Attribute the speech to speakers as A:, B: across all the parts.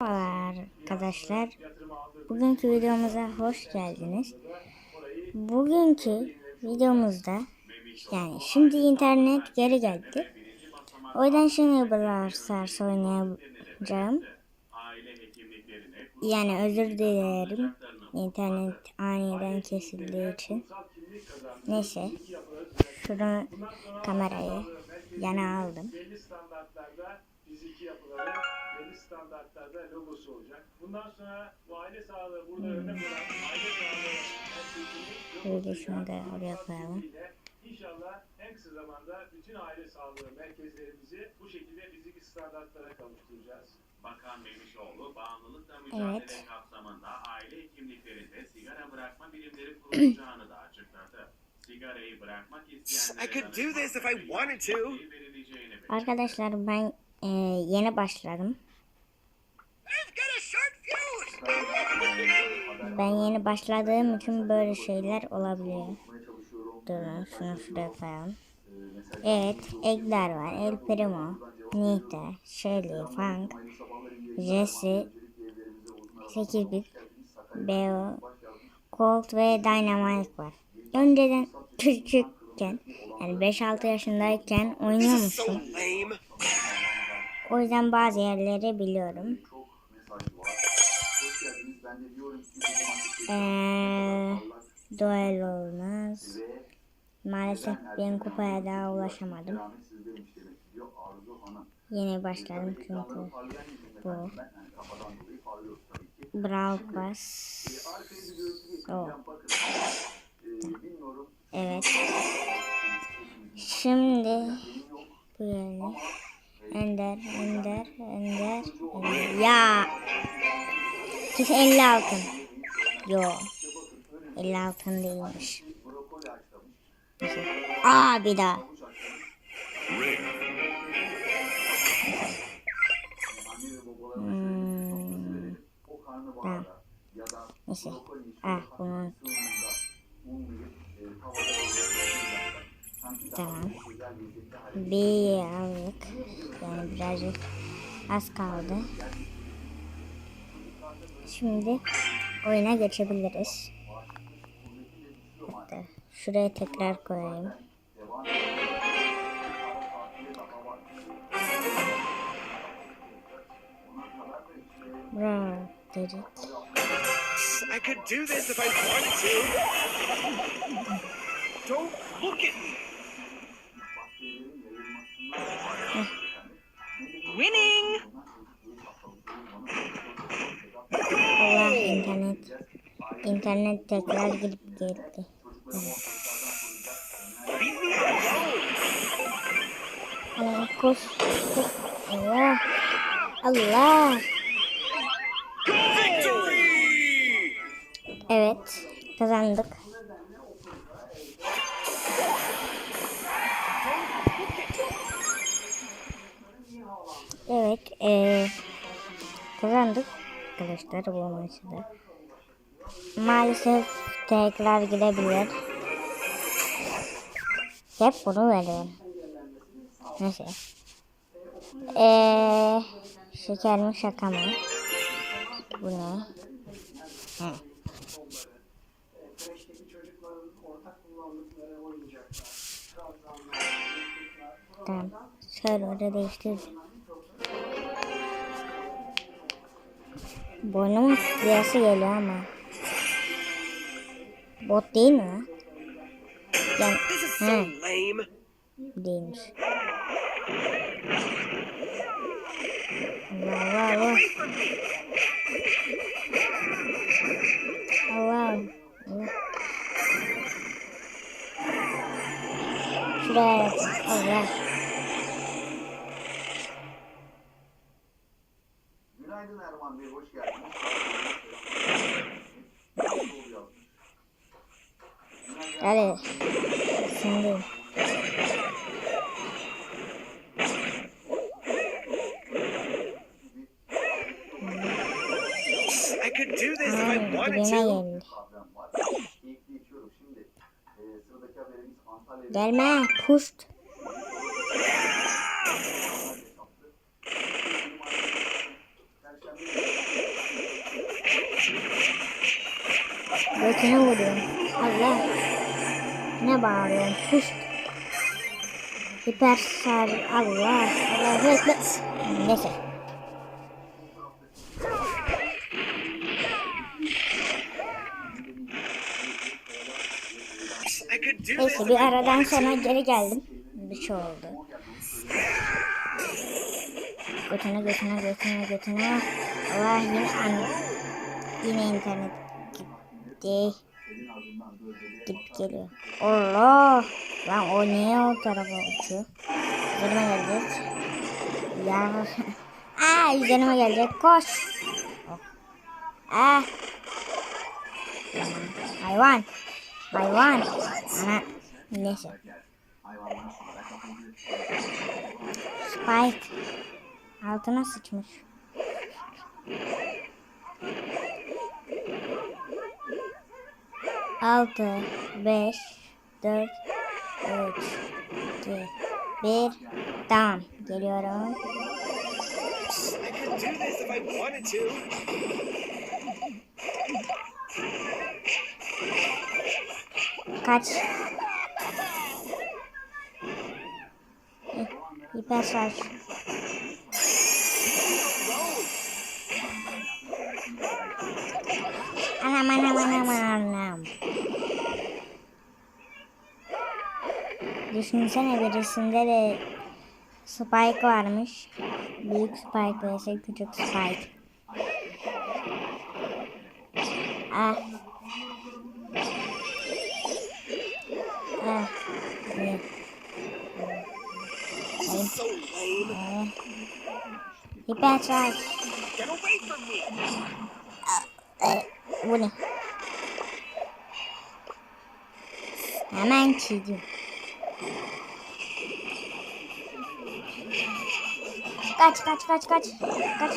A: Merhaba arkadaşlar. Bugünkü videomuza hoş geldiniz. Bugünkü videomuzda yani şimdi internet geri geldi. O yüzden şimdi Brawl oynayacağım. Yani özür dilerim. İnternet aniden kesildiği için. Neyse. Şunu kamerayı yana aldım.
B: Belli standartlarda logosu olacak. Bundan sonra bu aile sağlığı burada örnek olan aile sağlığı
A: şunu da oraya koyalım.
B: inşallah en kısa zamanda bütün aile sağlığı merkezlerimizi bu şekilde fiziki standartlara kavuşturacağız.
C: Bakan Memişoğlu bağımlılıkla mücadele
A: Evet.
C: kapsamında aile hekimliklerinde sigara bırakma birimleri kurulacağını da açıkladı. Sigarayı bırakmak isteyenlere
D: I could do this if I wanted to.
A: Arkadaşlar ben e, yeni başladım. Ben yeni başladığım için böyle şeyler olabiliyor. Durun şunu şuraya koyalım. Evet, Egler var. El Primo, Nita, Shelly, Funk, Jesse, 8 bit, Beo, Colt ve Dynamite var. Önceden küçükken yani 5-6 yaşındayken oynuyormuşum. O yüzden bazı yerleri biliyorum. Eee duel olmaz. Maalesef ben kupaya daha ulaşamadım. Yeni başladım çünkü bu. Brawl Pass. O. Evet. Şimdi yeni. Ender, Ender, Ender. Ya. Kesin 50 altın. Yo. 50 altın değilmiş. Aa bir daha. Hmm. Tamam. Neyse. Ah bunu. Tamam. Bir aldık. Yani birazcık az kaldı. Şimdi oyuna geçebiliriz. Hatta şuraya tekrar koyayım. Bravo dedik. İnternet tekrar girip
D: alone.
A: Allah koş. koş. Allah. Allah. Evet. Kazandık. Evet. eee kazandık. Arkadaşlar bu maçı da. Maalesef tekrar gidebilir. Hep bunu veriyorum. Neyse. Eee şeker mi şaka mı? Bu ne? Hı. Tamam. Server'ı değiştir. Boynumun rüyası geliyor ama. Bot değil mi? Yani,
D: This is so
A: hı,
D: lame.
A: değilmiş. Allah Allah Allah. Allah Allah. Şuraya. Allah.
E: Günaydın Erman Bey, hoş geldiniz. Yani sanırım. Aynen,
A: Gelme, puşt. Bakına vuruyorum. Allah. Ne bağırıyorsun? Puşt. Hiper sar. Allah. Allah. Neyse. Neyse bir aradan sonra geri geldim. Bir şey oldu. Götüne götüne götüne götüne. Allah yine an yine internet gitti. Gidip geliyor. Allah. Lan o niye o tarafa uçuyor? Üzerime gelecek. Ya. Aa üzerime gelecek. Koş. Ah. Hayvan. Hayvan. Ana. Neyse. Spike. Altına sıçmış. Altı, beş, dört, üç, iki, bir. Tamam. Geliyorum. Kaç. Hiper şarj. Anam anam anam anam. Düşünsene birisinde de Spike varmış. Büyük Spike vs küçük Spike. Ah. Ah. iyi.
D: This is so lame.
A: Hiper şarj.
D: Get away from me.
A: Bu ne? Hemen çizdim. Kaç kaç kaç kaç. Kaç.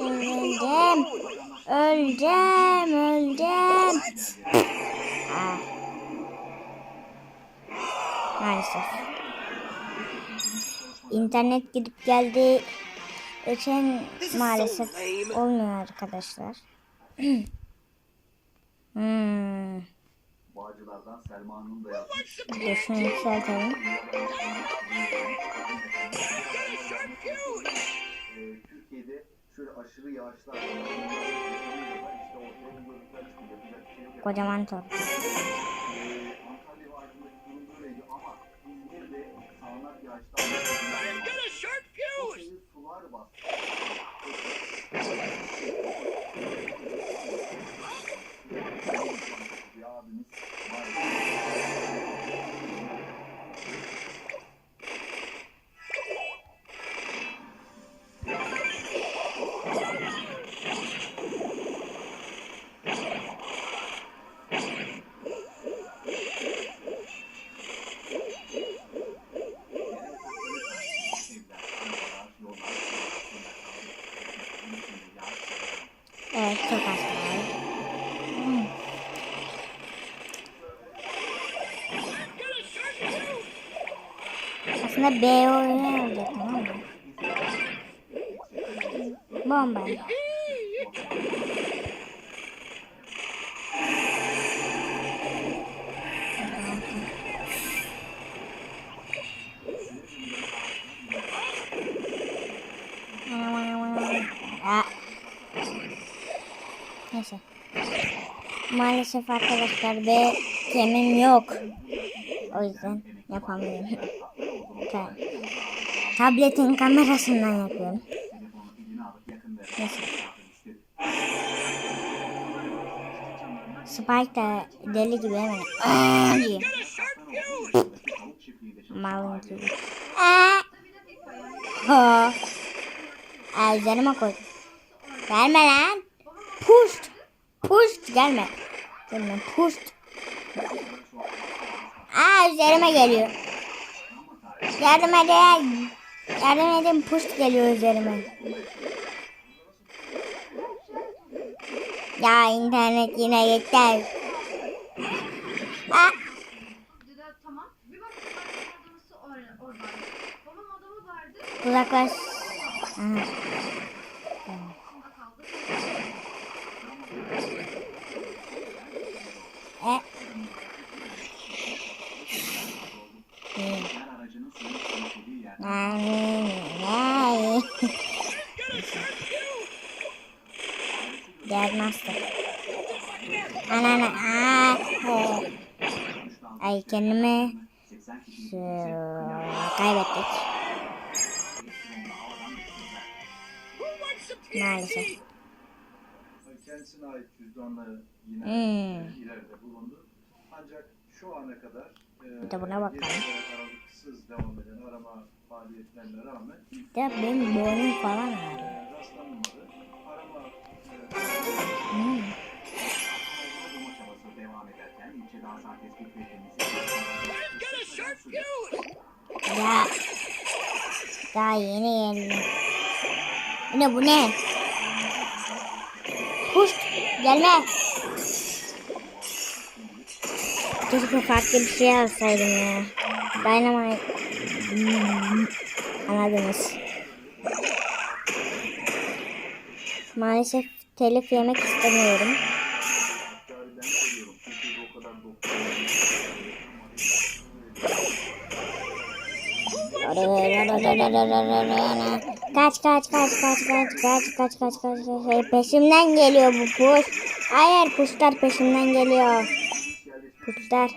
A: Öleceğim. Öleceğim. Öleceğim. Ah. Maalesef. İnternet gidip geldi. Geçen maalesef olmuyor arkadaşlar. hmm.
E: Bağcılardan Selma'nın da
A: yükseltelim.
E: Ee, Türkiye'de şöyle aşırı yağışlar şey.
A: Kocaman top.
E: Ee, Antalya ve Aydın'daki durum böyleydi ama İzmir'de sağanak yağışlar Bir abimiz
A: Aslında B olacak tamam mı? Bomba. Neyse. Maalesef arkadaşlar B kemim yok. O yüzden yapamıyorum. Ta- Tabletin kamerasından yapıyorum. Neyse. Spike da deli gibi hemen "Aa!" diyor. Malın gibi. Aa! Ha. Aa, üzerime koy. Gelme lan. Puşt. Puşt gelme. Gelme puşt. Aa üzerime geliyor. Yardım edin. Yardım edin puşt geliyor üzerime. Ya internet yine yeter. Aa,
F: Dedi, tamam.
A: Ay. Gel master. Ana ana. Aa. Ay kendimi kaybettik. Maalesef.
E: Kendisine ait cüzdanları yine
A: Hmm.
E: ileride bulundu. Ancak şu ana kadar
A: bir de buna bakalım. De benim boynum falan ağrıyor. Hmm. Ya. Daha yeni geldim. Ne bu ne? Kuş gelme. Keşke farklı bir şey alsaydım ya. Dynamite. Hmm, Anladınız. Maalesef telif yemek istemiyorum. Kaç kaç kaç kaç kaç kaç kaç kaç kaç kaç peşimden geliyor bu kuş. Hayır kuşlar peşimden geliyor. acordar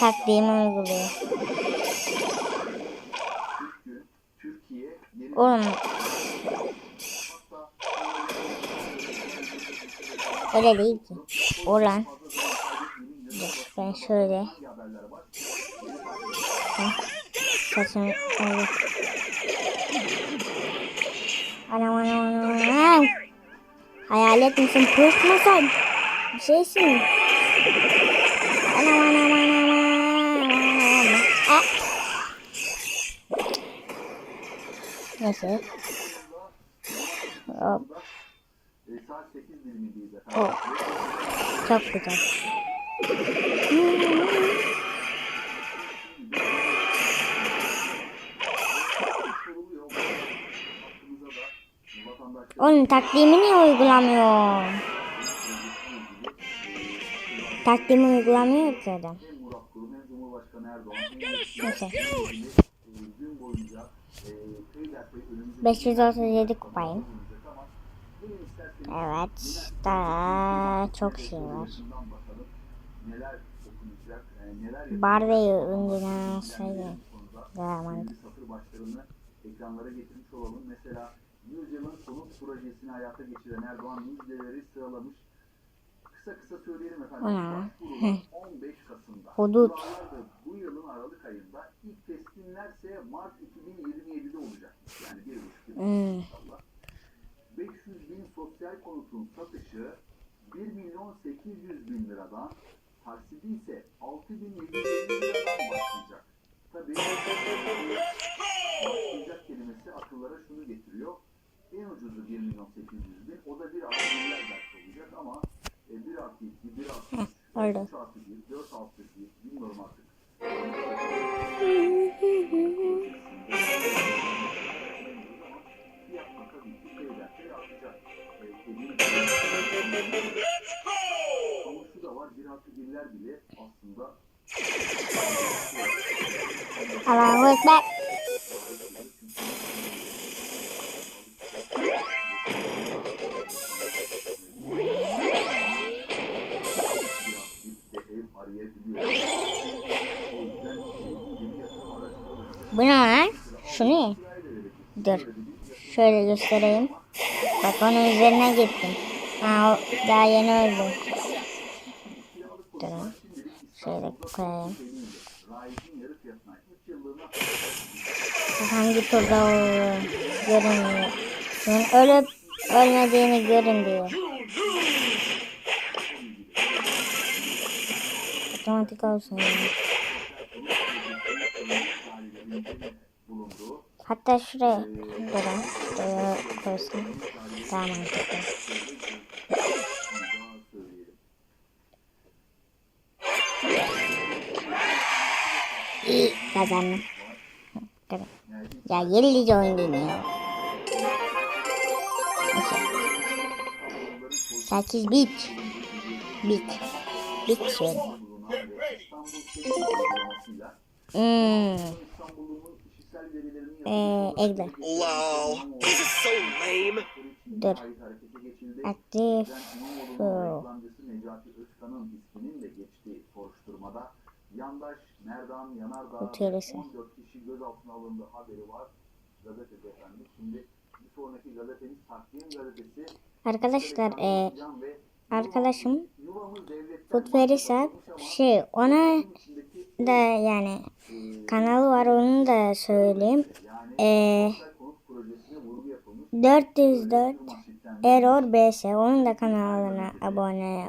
A: Yol uyguluyor. Oğlum. Öyle değil ki. Olan. Ben şöyle. Saçım öyle. Anam anam anam. Hayalet misin? Pırt mısın? Bir şeysin. Neyse. Hop. Oh. Çok güzel. Onun takdimi uygulamıyor? Takdimi uygulamıyor ki adam. Neyse. 537 kupayım. Evet. Daha çok şey var.
E: Bar
A: ve üründen şey.
E: Devamında. Ekranlara getirmiş olalım. Mesela Yüzyılın sonu projesini hayata geçiren Erdoğan müjdeleri sıralamış. Kısa kısa söyleyelim efendim. 15 Kasım'da.
A: Hudut.
E: Bu yılın Aralık ayında ilk teslimlerse Mart 2027'de olacak. Yani bir buçuk yıl
A: Hmm.
E: inşallah. 500 bin sosyal konutun satışı 1 milyon 800 bin liradan taksidi ise 6750 liradan başlayacak. Tabii başlayacak kelimesi akıllara şunu getiriyor. En ucuzu 1 milyon 800 bin. O da 1 artı 1'ler belki olacak ama e, 1 artı 2, 1 artı 3,
A: oldu.
E: 3 artı 1, 4 artı 1, bilmiyorum artık.
A: Şöyle göstereyim. Bak onun üzerine gittim. Ha, o daha yeni öldü. Dur. lan. Şöyle koyayım.
E: Raiz'in yarı fiyatına 3 yıllığına
A: Hangi turda olduğu görünmüyor. Yani ölüp ölmediğini görün diye. Otomatik olsun yani. Hatta şuraya durun. Şuraya koysun. Daha mantıklı. kazandım. Evet. Ya yerlice oyun ya. Sekiz bit. Bit. Bit şöyle. Hmm. Ee.
D: Lol. This is so lame.
A: Dur. Aktif.
E: Soruşturmada yandaş Merdan Yanardağ
A: Utelesi.
E: 14 kişi gözaltına alındı haberi var. Gazetede efendim. Şimdi bir sonraki gazetemiz Takvim Gazetesi.
A: Arkadaşlar e, arkadaşım
E: devletten
A: Futverisat şey ona da yani kanalı var onu da söyleyeyim. E,
E: yapılmış.
A: 404 Error BS onun da kanalına abone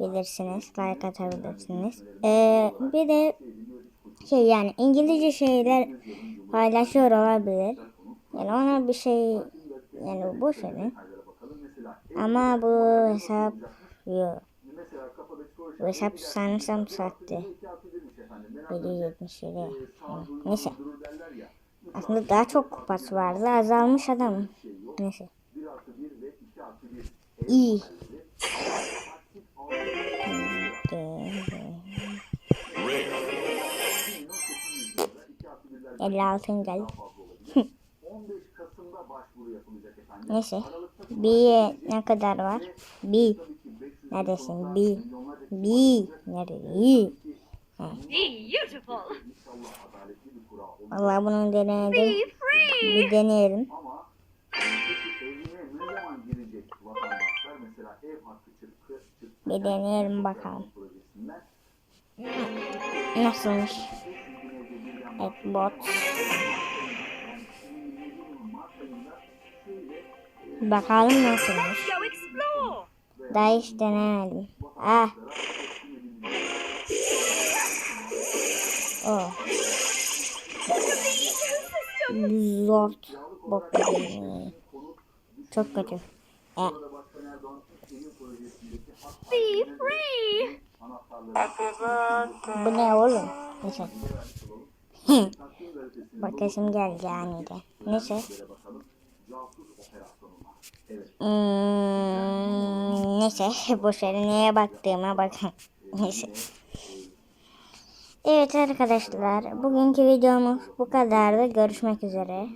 A: olabilirsiniz. Like atabilirsiniz. E, bir de şey yani İngilizce şeyler paylaşıyor olabilir. Yani ona bir şey yani boş verin. Ama bu hesap yok. Bu hesap sanırsam sattı. 777. Yani neyse. Aslında daha çok kupası vardı. Azalmış adam. Neyse.
E: 1 artı 1 ve 2 artı 1
A: İyi. Elli altın geldi.
E: 15 Kasım'da başvuru yapılacak efendim.
A: Neyse. Bir ne kadar var? Bir. Neredesin? Bir. Bir. Nerede?
F: Beautiful.
A: Vallahi bunu denedim. Bir deneyelim. Bir deneyelim bakalım. Nasılmış? Evet bot. Bakalım nasılmış. Daha hiç denemedim. Ah. Oh. Zor. Bok. Çok kötü. E,
E: hak
F: Be free.
A: bu ne oğlum? Neyse. Bakasım geldi anide. Neyse.
E: Evet.
A: Hmm, neyse boş verin neye baktığıma bakın. Neyse. Evet arkadaşlar bugünkü videomuz bu kadardı. Görüşmek üzere.